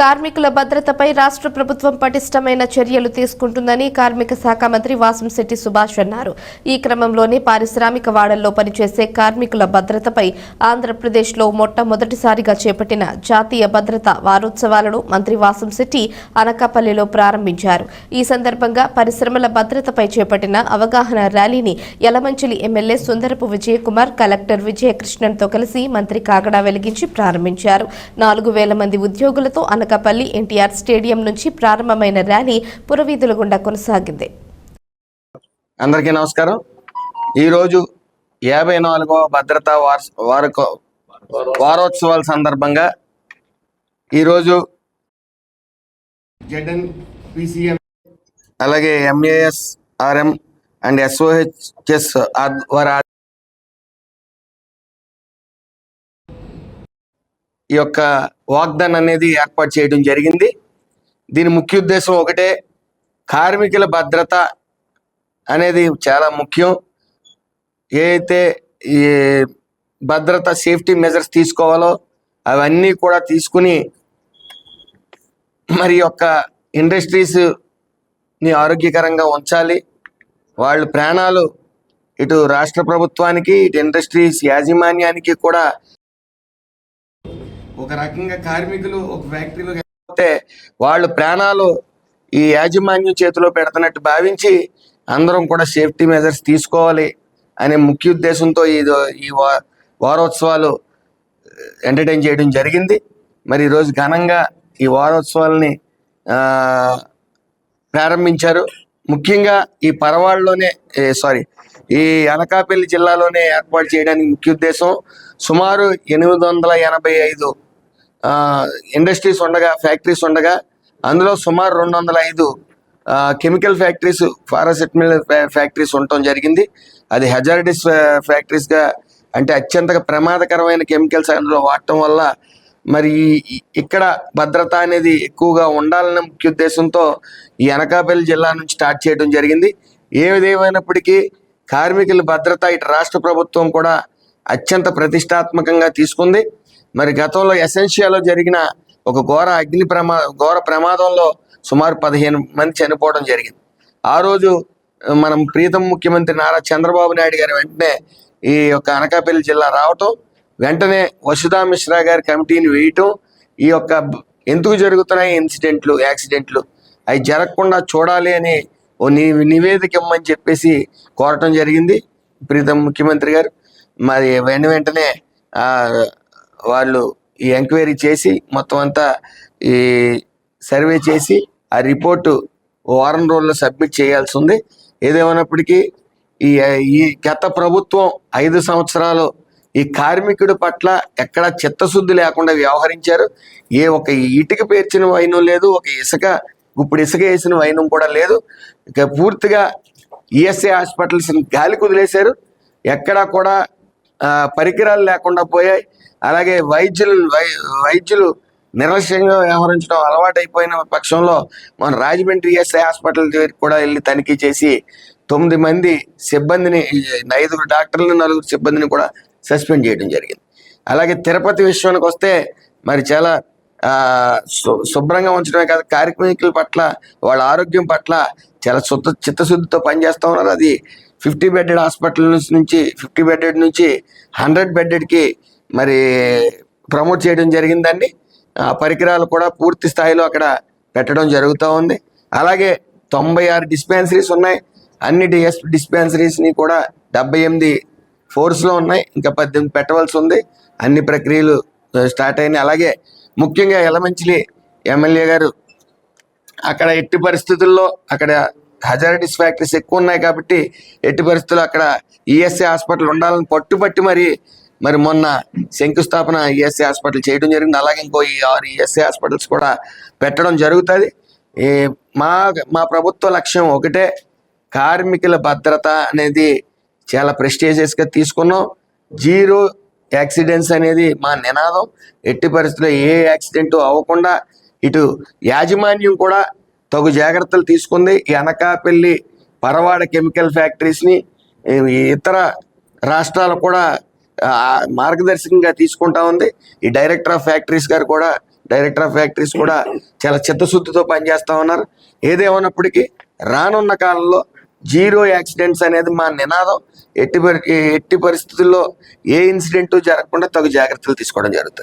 కార్మికుల భద్రతపై రాష్ట్ర ప్రభుత్వం పటిష్టమైన చర్యలు తీసుకుంటుందని కార్మిక శాఖ మంత్రి వాసంశెట్టి సుభాష్ అన్నారు. ఈ క్రమంలోనే పారిశ్రామిక వాడల్లో పనిచేసే కార్మికుల భద్రతపై ఆంధ్రప్రదేశ్లో మొట్టమొదటిసారిగా చేపట్టిన జాతీయ భద్రత వారోత్సవాలను మంత్రి వాసంశెట్టి అనకాపల్లిలో ప్రారంభించారు. ఈ సందర్భంగా పరిశ్రమల భద్రతపై చేపట్టిన అవగాహన ర్యాలీని యలమంచిలి ఎమ్మెల్యే సుందరపు విజయకుమార్ కలెక్టర్ విజయకృష్ణన్తో కలిసి మంత్రి కాగడా వెలిగించి ప్రారంభించారు. నాలుగు వేల మంది ఉద్యోగులతో అనకాపల్లి ఎన్టీఆర్ స్టేడియం నుంచి ప్రారంభమైన ర్యాలీ పురవీధుల గుండా కొనసాగింది. అందరికీ నమస్కారం. ఈరోజు యాభై నాలుగవ భద్రతా వార్ వారకో వారోత్సవాల సందర్భంగా ఈరోజు జెడ్ఎన్ పిసిఎం అలాగే ఎంఏఎస్ ఆర్ఎం అండ్ ఎస్ఓహెచ్ఎస్ వారి ఈ యొక్క వాగ్దాన్ అనేది ఏర్పాటు చేయడం జరిగింది. దీని ముఖ్య ఉద్దేశం ఒకటే కార్మికుల భద్రత అనేది చాలా ముఖ్యం. ఏదైతే ఈ భద్రత సేఫ్టీ మెజర్స్ తీసుకోవాలో అవన్నీ కూడా తీసుకుని మరి యొక్క ఇండస్ట్రీస్ని ఆరోగ్యకరంగా ఉంచాలి. వాళ్ళ ప్రాణాలు ఇటు రాష్ట్ర ప్రభుత్వానికి ఇటు ఇండస్ట్రీస్ యాజమాన్యానికి కూడా ఒక రకంగా కార్మికులు ఒక ఫ్యాక్టరీలో పోతే వాళ్ళు ప్రాణాలు ఈ యాజమాన్యం చేతిలో పెడుతున్నట్టు భావించి అందరం కూడా సేఫ్టీ మెజర్స్ తీసుకోవాలి అనే ముఖ్య ఉద్దేశంతో ఈ ఈ వారోత్సవాలు ఎంటర్టైన్ చేయడం జరిగింది. మరి ఈరోజు ఘనంగా ఈ వారోత్సవాలని ప్రారంభించారు. ముఖ్యంగా ఈ పరవాడలోనే సారీ ఈ అనకాపల్లి జిల్లాలోనే ఏర్పాటు చేయడానికి ముఖ్య ఉద్దేశం సుమారు ఎనిమిది వందల ఎనభై ఐదు ఇండస్ట్రీస్ ఉండగా ఫ్యాక్టరీస్ ఉండగా అందులో సుమారు రెండు వందల ఐదు కెమికల్ ఫ్యాక్టరీస్ ఫారాసెటమిల్ ఫ్యాక్టరీస్ ఉండటం జరిగింది. అది హెజారిటిస్ ఫ్యాక్టరీస్గా అంటే అత్యంత ప్రమాదకరమైన కెమికల్స్ అందులో వాడటం వల్ల మరి ఇక్కడ భద్రత అనేది ఎక్కువగా ఉండాలనే ముఖ్య ఉద్దేశంతో ఈ అనకాపల్లి జిల్లా నుంచి స్టార్ట్ చేయడం జరిగింది. ఏదేమైనప్పటికీ కార్మికుల భద్రత ఇటు రాష్ట్ర ప్రభుత్వం కూడా అత్యంత ప్రతిష్టాత్మకంగా తీసుకుంది. మరి గతంలో ఎసెన్షియాలో జరిగిన ఒక ఘోర అగ్ని ప్రమా ఘోర ప్రమాదంలో సుమారు పదిహేను మంది చనిపోవడం జరిగింది. ఆ రోజు మనం ప్రీతం ముఖ్యమంత్రి నారా చంద్రబాబు నాయుడు గారు వెంటనే ఈ యొక్క అనకాపల్లి జిల్లా రావటం వెంటనే వసుధా మిశ్రా గారి కమిటీని వేయటం ఈ యొక్క ఎందుకు జరుగుతున్నాయి ఇన్సిడెంట్లు యాక్సిడెంట్లు అవి జరగకుండా చూడాలి అని ఓ ని నివేదిక ఇమ్మని చెప్పేసి కోరటం జరిగింది ప్రీతం ముఖ్యమంత్రి గారు. మరి వెంట వెంటనే వాళ్ళు ఈ ఎంక్వైరీ చేసి మొత్తం అంతా ఈ సర్వే చేసి ఆ రిపోర్టు వారం రోజుల్లో సబ్మిట్ చేయాల్సి ఉంది. ఏదేమైనప్పటికీ ఈ ఈ గత ప్రభుత్వం ఐదు సంవత్సరాలు ఈ కార్మికుడి పట్ల ఎక్కడ చిత్తశుద్ధి లేకుండా వ్యవహరించారు. ఏ ఒక ఇటుక పేర్చిన వైనం లేదు ఒక ఇసుక ఇప్పుడు ఇసుక వేసిన వైనం కూడా లేదు. ఇక పూర్తిగా ఈఎస్ఐ హాస్పిటల్స్ గాలి కుదిలేశారు ఎక్కడా కూడా పరికరాలు లేకుండా పోయాయి. అలాగే వైద్యులు వై- వైద్యులు నిర్లక్ష్యంగా వ్యవహరించడం అలవాటైపోయిన పక్షంలో మన రాజమండ్రి ఎస్ఐ హాస్పిటల్ దగ్గరికి కూడా వెళ్ళి తనిఖీ చేసి తొమ్మిది మంది సిబ్బందిని ఐదుగురు డాక్టర్లు నలుగురు సిబ్బందిని కూడా సస్పెండ్ చేయడం జరిగింది. అలాగే తిరుపతి విషయానికి వస్తే మరి చాలా శు- శుభ్రంగా ఉంచడమే కాదు కార్మికుల పట్ల వాళ్ళ ఆరోగ్యం పట్ల చాలా శుద్ధ చిత్తశుద్ధితో పనిచేస్తూ ఉన్నారు. అది ఫిఫ్టీ బెడెడ్ హాస్పిటల్ నుంచి ఫిఫ్టీ బెడ్డెడ్ నుంచి హండ్రెడ్ బెడ్డెడ్కి మరి ప్రమోట్ చేయడం జరిగిందండి. ఆ పరికరాలు కూడా పూర్తి స్థాయిలో అక్కడ పెట్టడం జరుగుతూ ఉంది. అలాగే తొంభై ఆరు డిస్పెన్సరీస్ ఉన్నాయి. అన్ని డిఎస్ డిస్పెన్సరీస్ని కూడా డెబ్బై ఎనిమిది ఫోర్స్లో ఉన్నాయి. ఇంకా పద్దెనిమిది పెట్టవలసి ఉంది. అన్ని ప్రక్రియలు స్టార్ట్ అయినాయి. అలాగే ముఖ్యంగా ఎలమంచిలి ఎమ్మెల్యే గారు అక్కడ ఎట్టి పరిస్థితుల్లో అక్కడ హజారిటీస్ ఫ్యాక్టరీస్ ఎక్కువ ఉన్నాయి కాబట్టి ఎట్టి పరిస్థితుల్లో అక్కడ ఈఎస్ఐ హాస్పిటల్ ఉండాలని పట్టుబట్టి మరి మరి మొన్న శంకుస్థాపన ఈఎస్ఐ హాస్పిటల్ చేయడం జరిగింది. అలాగే ఇంకో ఈ ఆరు ఈఎస్ఐ హాస్పిటల్స్ కూడా పెట్టడం జరుగుతుంది. ఈ మా మా ప్రభుత్వ లక్ష్యం ఒకటే కార్మికుల భద్రత అనేది చాలా ప్రెస్టేజియస్గా తీసుకున్నాం. జీరో యాక్సిడెంట్స్ అనేది మా నినాదం. ఎట్టి పరిస్థితుల్లో ఏ యాక్సిడెంట్ అవ్వకుండా ఇటు యాజమాన్యం కూడా తగు జాగ్రత్తలు తీసుకుంది. ఈ అనకాపల్లి పరవాడ కెమికల్ ఫ్యాక్టరీస్ని ఇతర రాష్ట్రాలు కూడా మార్గదర్శకంగా తీసుకుంటా ఉంది. ఈ డైరెక్టర్ ఆఫ్ ఫ్యాక్టరీస్ గారు కూడా డైరెక్టర్ ఆఫ్ ఫ్యాక్టరీస్ కూడా చాలా చిత్తశుద్ధితో పనిచేస్తూ ఉన్నారు. ఏదేమన్నప్పటికీ రానున్న కాలంలో జీరో యాక్సిడెంట్స్ అనేది మా నినాదం. ఎట్టి పరి ఎట్టి పరిస్థితుల్లో ఏ ఇన్సిడెంట్ జరగకుండా తగు జాగ్రత్తలు తీసుకోవడం జరుగుతుంది.